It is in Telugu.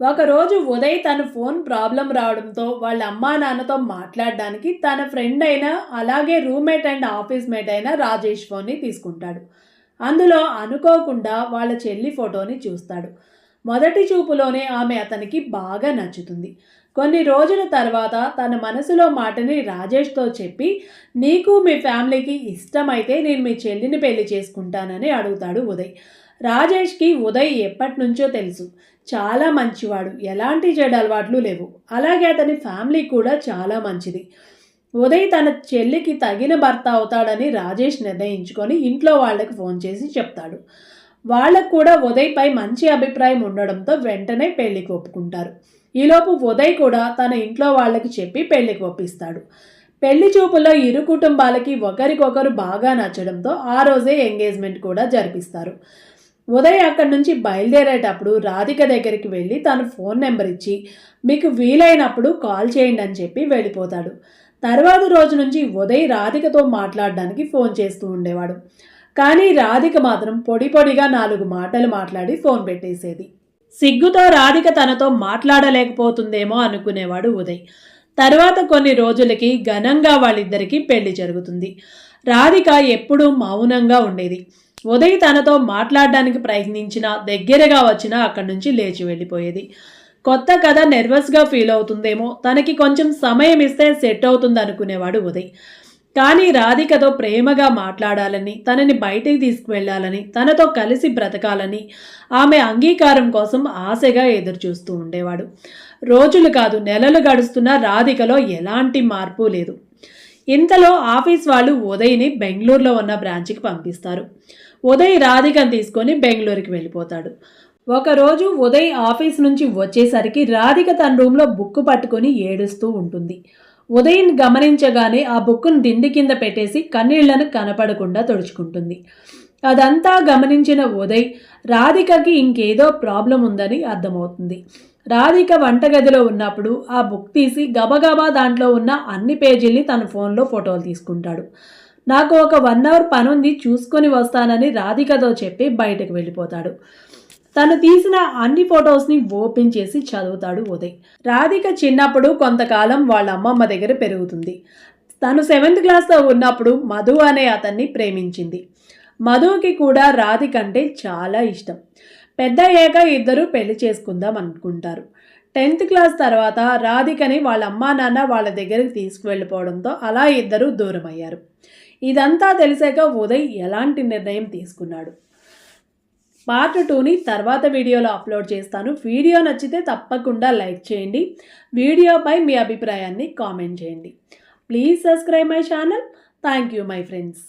ఒకరోజు ఉదయ్ తన ఫోన్ ప్రాబ్లం రావడంతో వాళ్ళ అమ్మా నాన్నతో మాట్లాడడానికి తన ఫ్రెండ్ అయిన అలాగే రూమ్మేట్ అండ్ ఆఫీస్ మేట్ అయిన రాజేష్ ఫోన్ని తీసుకుంటాడు. అందులో అనుకోకుండా వాళ్ళ చెల్లి ఫోటోని చూస్తాడు. మొదటి చూపులోనే ఆమె అతనికి బాగా నచ్చుతుంది. కొన్ని రోజుల తర్వాత తన మనసులో మాటని రాజేష్తో చెప్పి నీకు మీ ఫ్యామిలీకి ఇష్టమైతే నేను మీ చెల్లిని పెళ్ళి చేసుకుంటానని అడుగుతాడు ఉదయ్. రాజేష్కి ఉదయ్ ఎప్పటి నుంచో తెలుసు. చాలా మంచివాడు. ఎలాంటి చెడు అలవాట్లు లేవు. అలాగే అతని ఫ్యామిలీ కూడా చాలా మంచిది. ఉదయ్ తన చెల్లికి తగిన భర్త అవుతాడని రాజేష్ నిర్ణయించుకొని ఇంట్లో వాళ్ళకి ఫోన్ చేసి చెప్తాడు. వాళ్ళకు కూడా ఉదయ్పై మంచి అభిప్రాయం ఉండడంతో వెంటనే పెళ్ళికి ఒప్పుకుంటారు. ఈలోపు ఉదయ్ కూడా తన ఇంట్లో వాళ్ళకి చెప్పి పెళ్ళికి ఒప్పిస్తాడు. పెళ్ళి చూపులో ఇరు కుటుంబాలకి ఒకరికొకరు బాగా నచ్చడంతో ఆ రోజే ఎంగేజ్మెంట్ కూడా జరిపిస్తారు. ఉదయ్ అక్కడి నుంచి బయలుదేరేటప్పుడు రాధిక దగ్గరికి వెళ్ళి తను ఫోన్ నెంబర్ ఇచ్చి మీకు వీలైనప్పుడు కాల్ చేయండి అని చెప్పి వెళ్ళిపోతాడు. తర్వాత రోజు నుంచి ఉదయ్ రాధికతో మాట్లాడడానికి ఫోన్ చేస్తూ ఉండేవాడు. కానీ రాధిక మాత్రం పొడి పొడిగా నాలుగు మాటలు మాట్లాడి ఫోన్ పెట్టేసేది. సిగ్గుతో రాధిక తనతో మాట్లాడలేకపోతుందేమో అనుకునేవాడు ఉదయ్. తర్వాత కొన్ని రోజులకి ఘనంగా వాళ్ళిద్దరికీ పెళ్ళి జరుగుతుంది. రాధిక ఎప్పుడూ మౌనంగా ఉండేది. ఉదయ్ తనతో మాట్లాడడానికి ప్రయత్నించినా దగ్గరగా వచ్చినా అక్కడి నుంచి లేచి వెళ్ళిపోయేది. కొత్త కథ నెర్వస్గా ఫీల్ అవుతుందేమో తనకి కొంచెం సమయం ఇస్తే సెట్ అవుతుంది అనుకునేవాడు ఉదయ్. కానీ రాధికతో ప్రేమగా మాట్లాడాలని తనని బయటికి తీసుకువెళ్ళాలని తనతో కలిసి బ్రతకాలని ఆమె అంగీకారం కోసం ఆశగా ఎదురుచూస్తూ ఉండేవాడు. రోజులు కాదు నెలలు గడుస్తున్న రాధికలో ఎలాంటి మార్పు లేదు. ఇంతలో ఆఫీస్ వాళ్ళు ఉదయ్ని బెంగళూరులో ఉన్న బ్రాంచ్కి పంపిస్తారు. ఉదయ్ రాధికను తీసుకొని బెంగళూరుకి వెళ్ళిపోతాడు. ఒకరోజు ఉదయ్ ఆఫీస్ నుంచి వచ్చేసరికి రాధిక తన రూమ్లో బుక్ పట్టుకొని ఏడుస్తూ ఉంటుంది. ఉదయ్ని గమనించగానే ఆ బుక్కును దిండి కింద పెట్టేసి కన్నీళ్ళను కనపడకుండా తుడుచుకుంటుంది. అదంతా గమనించిన ఉదయ్ రాధికకి ఇంకేదో ప్రాబ్లం ఉందని అర్థమవుతుంది. రాధిక వంటగదిలో ఉన్నప్పుడు ఆ బుక్ తీసి గబగబా దాంట్లో ఉన్న అన్ని పేజీల్ని తన ఫోన్లో ఫోటోలు తీసుకుంటాడు. నాకు ఒక వన్ అవర్ పని ఉంది చూసుకొని వస్తానని రాధికతో చెప్పి బయటకు వెళ్ళిపోతాడు. తను తీసిన అన్ని ఫొటోస్ని ఓపెన్ చేసి చదువుతాడు ఉదయ్. రాధిక చిన్నప్పుడు కొంతకాలం వాళ్ళ అమ్మమ్మ దగ్గర పెరుగుతుంది. తను సెవెంత్ క్లాస్లో ఉన్నప్పుడు మధు అనే అతన్ని ప్రేమించింది. మధుకి కూడా రాధిక అంటే చాలా ఇష్టం. పెద్ద అయ్యాక ఇద్దరు పెళ్ళి చేసుకుందాం అనుకుంటారు. టెన్త్ క్లాస్ తర్వాత రాధికని వాళ్ళ అమ్మా నాన్న వాళ్ళ దగ్గరికి తీసుకువెళ్ళిపోవడంతో అలా ఇద్దరు దూరం అయ్యారు ఇదంతా తెలిసాక ఉదయ్ ఎలాంటి నిర్ణయం తీసుకున్నాడు? పార్ట్ టూని తర్వాత వీడియోలో అప్లోడ్ చేస్తాను. వీడియో నచ్చితే తప్పకుండా లైక్ చేయండి. వీడియోపై మీ అభిప్రాయాన్ని కామెంట్ చేయండి. Please subscribe my channel. Thank you my friends.